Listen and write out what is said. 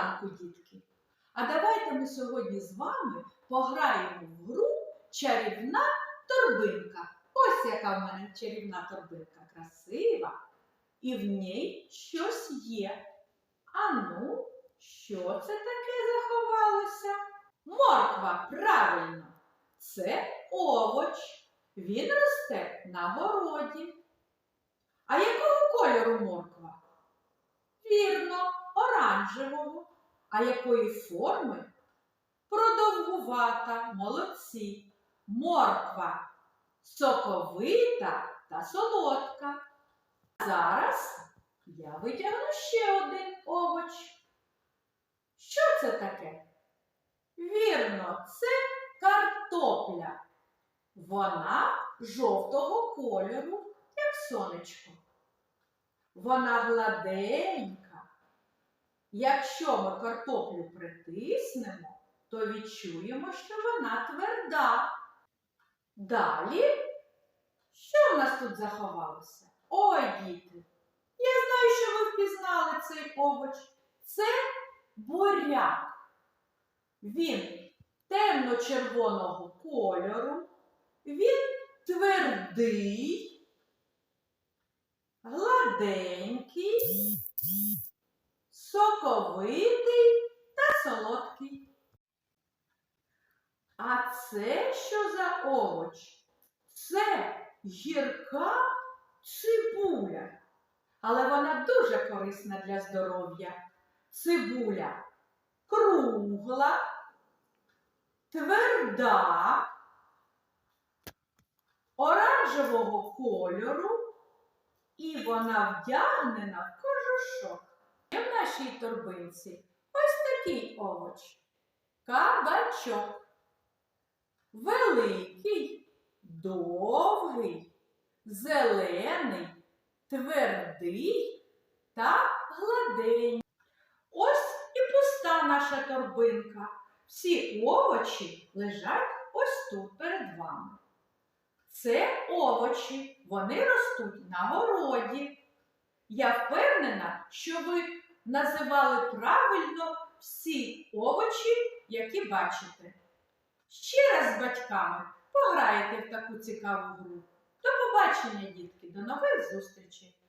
ранку, дітки! А давайте ми сьогодні з вами пограємо в гру чарівна торбинка. Ось яка в мене чарівна торбинка красива, і в ній щось є. А ну, що це таке заховалося? Морква, правильно, це овоч. Він росте на городі. А якого кольору морква? Вірно, оранжевого. А якої форми? Продовгувата, молодці. Морква соковита та солодка. Зараз я витягну ще один овоч. Що це таке? Вірно, це картопля. Вона жовтого кольору, як сонечко. Вона гладенька. Якщо ми картоплю притиснемо, то відчуємо, що вона тверда. Далі, що в нас тут заховалося? Ой, діти! Я знаю, що ви впізнали цей овоч. Це буряк. Він темно-червоного кольору, він твердий, гладенький, соковитий та солодкий. А це що за овоч? Це гірка цибуля. Але вона дуже корисна для здоров'я. Цибуля кругла, тверда, оранжевого кольору, і вона вдягнена в кожушок. Нашій торбинці ось такий овоч. Кабачок. Великий, довгий, зелений, твердий та гладенький. Ось і пуста наша торбинка. Всі овочі лежать ось тут перед вами. Це овочі, вони ростуть на городі. Я впевнена, що ви називали правильно всі овочі, які бачите. Ще раз з батьками пограєте в таку цікаву гру. До побачення, дітки, до нових зустрічей!